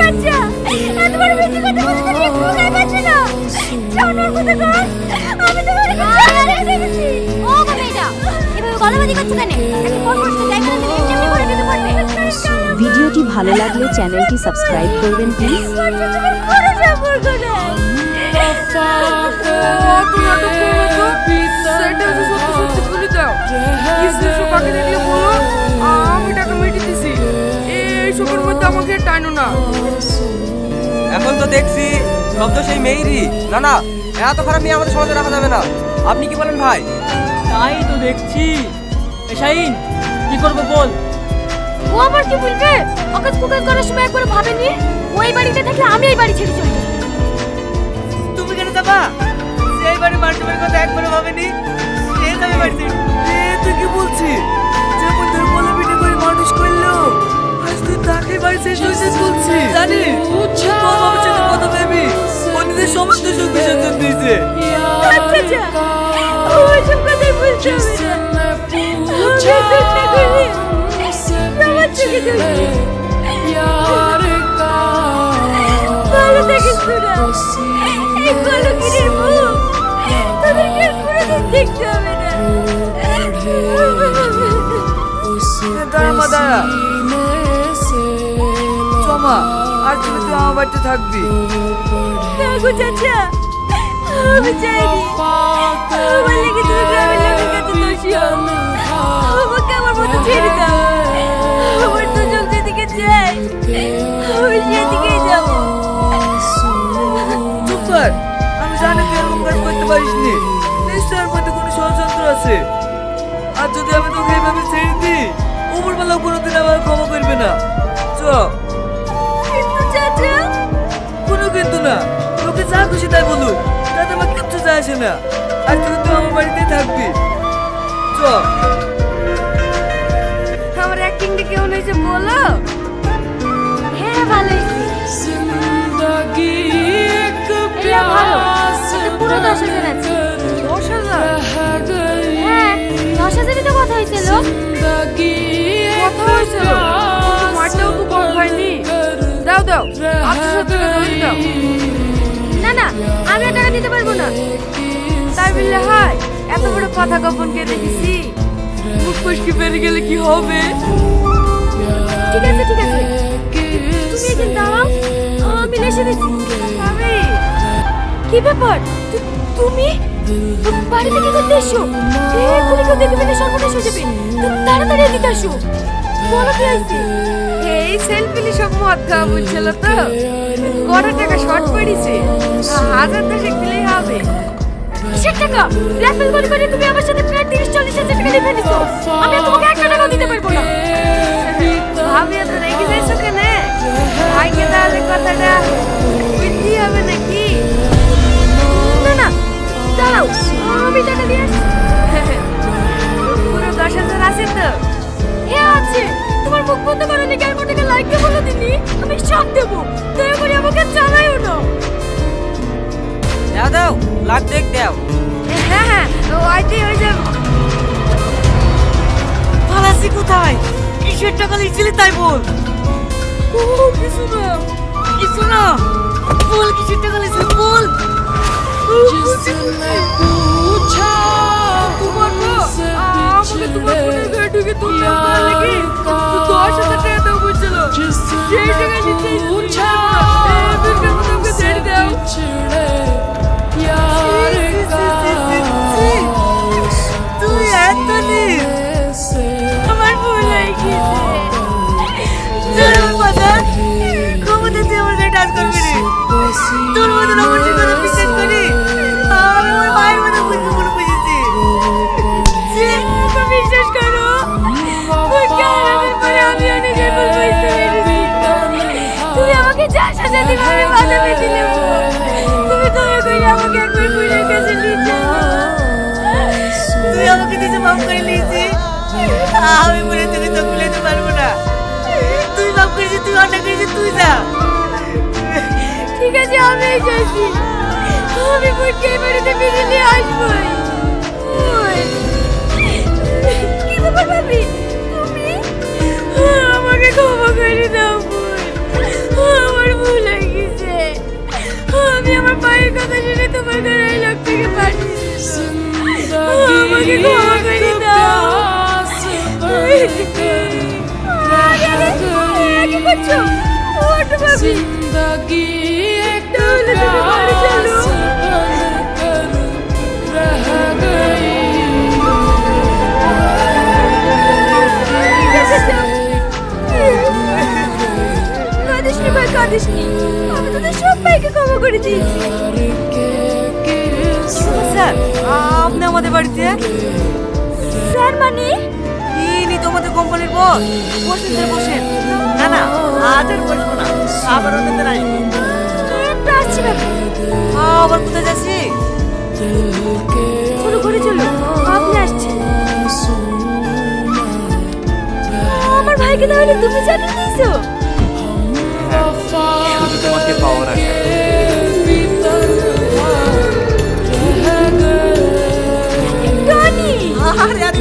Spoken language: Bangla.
বাচ্চা। এত বড় মিথ্যে কথা বলে তুমি একটু গায়ে পাচ্ছে না। জানোয়ার কথা কর। আমি তোমার কাছে দেখেছি। ও বাবাইটা এভাবে গলাবাজি করছ কেন? একটা ফোন করতে যাই না তুমি এমনি করে দিতে পারবে ভিডিওটি ভালো লাগলে চ্যানেলটি সাবস্ক্রাইব করবেন প্লিজ। সেটা এখন তো দেখছি সব তো সেই মেয়েরই। না না এত খারাপ মেয়ে আমাদের সমাজে রাখা যাবে না। আপনি কি বলেন ভাই? তাই তো দেখছি। এ কি করব বল? ও আবার কি বলবে? অকাজ কুকাজ করার সময় একবার ভাবেনি? ওই বাড়িতে থাকলে আমি এই বাড়ি ছেড়ে চলে যাব। তুমি কেন যাবা? সেই বাড়ি মার্টিমের কথা একবারও ভাবেনি। সে যাবে বাড়িতে। এ তুই কি বলছিস? যেমন তোর বলে বিটে করে মানুষ করল। আচ্ছা যা কথাই বলতে হবে না আমি চেষ্টা করি আমার চোখে দেখি। ভালো থাকিস তোরা এই কলকিরের মুখ তোদেরকে কোনোদিন দেখতে হবে না। দাঁড়া আর তুমি তুই আমার বাড়িতে থাকবি। চাচা। আমি চাইনি আমার লেগে তুমি গ্রামের লোকের কাছে দোষী হও আমাকে আমার মতো ছেড়ে দাও আমার তো চোখ যেদিকে চাই আমি সেদিকেই যাব চুপ কর আমি জানি তুই এরকম কাজ করতে পারিস নি নিশ্চয়ের মধ্যে কোনো ষড়যন্ত্র আছে আর যদি আমি তোকে এইভাবে ছেড়ে দিই উপরবেলা কোনোদিন আমার ক্ষমা করবে না চ কিন্তু চাচা না তোকে যা খুশি তাই বলুন তাতে আমার কিচ্ছু যায় আসে না। আর তুই তুই আমার বাড়িতেই থাকবি। চ আমার অ্যাক্টিংটা কেমন হয়েছে বলো? হ্যাঁ ভালো এটা ভালো। পুরো দশ হাজার আছে। দশ হাজার হ্যাঁ দশ হাজারই তো কথা হয়েছিল। কথা হয়েছিল। মারটাও তো কম হয়নি। দাও দাও। আটশো আমি টাকা দিতে পারব না। তাই বললে হয় এত বড় কথা গোপনকে দেখেছি মুখ ফুসকি বেরিয়ে গেলে কি হবে? ঠিক আছে ঠিক আছে। তুমি এখানে দাঁড়াও। আমি এসে দিচ্ছি। কি ব্যাপার? তুমি? বাড়িতে কি করতে এসো এক্ষুনি কেউ দেখবে না সর্বনাশ হয়ে যাবে। তাড়াতাড়ি এদিকে আসো। বলো কি হয়েছে? এই সেলফিলি সব মদ খাওয়া বলছিল তো। কত টাকা শর্ট পড়েছে। হাজার দশেক দিলেই হবে। কিসের টাকা ব্ল্যাকমেল করে করে তুমি আমার সাথে প্রায় তিরিশ চল্লিশ হাজার টাকা লিখে নিছো আমি তোমাকে একটা টাকাও দিতে পারব না। ভাবি এত রেগে যাইছো কেনে? ভাইকে তাহলে কথাটা বুঝতেই হবে নাকি? না না দাঁড়াও আমি টাকা দিয়ে পুরো দশ হাজার আছে তো। হ্যাঁ আছে। মুখ বন্ধ করে লিখে আর টাকা লাইক বলে দিনি? আমি সব দেবো। দয়া করে আমাকে চালাইও না। দাও দাও লাখ দেখ দাও। হ্যাঁ হ্যাঁ ওইটাই হয়ে যাবে। ফালাসি কোথায়? কিসের টাকা লিখছিলি তাই বল। ও কিছু না। কিছু না? বল কিসের টাকা লিখছিলি বল। তোমার তোর মতন আমার কথা বিশ্বাস করি আমি আমার মায়ের মতো বুঝতে মনে বুঝেছি বিশ্বাস করো? আমি অনেক এরপর বুঝতে পেরেছি তুমি আমাকে যা সাজা দিবে আমি বাধা নেব তুমি দয়া করে আমাকে একবার পুলিশের কাছে নিয়ে যাও। তুই আমাকে নিজে মাফ করে নিয়েছি আমি মনে তোকে তো ভুলেতে পারব না। তুই মাফ করেছিস তুই অন্যায় করেছিস, তুই যা। ঠিক আছে আমি এসেছি আমি বোনকে এই বাড়িতে ফিরে নিয়ে আসব কি খবর আমাকে করে দাও আমার ভুল আমি আমার আমাকে করে দাও। ওঠো ভাবি তাহলে তুমি বাড়ি চলো। কাঁদিসনি আমি তোদের সবাইকে ক্ষমা করে দিয়েছি। স্যার? আপনি আমাদের বাড়িতে? স্যার মানে? ইনি তোমাদের কোম্পানির বস বসেন স্যার বসেন। না না আজ আর বসবো না। আবার আসব। একটু আসছি আবার কোথায় যাচ্ছি? চলো ঘরে চলো আপনি আসছেন। আমার ভাইকে তাহলে তুমি জানিয়ে দিয়েছ? তোমাকে পাওয়ার আশা আরে আরে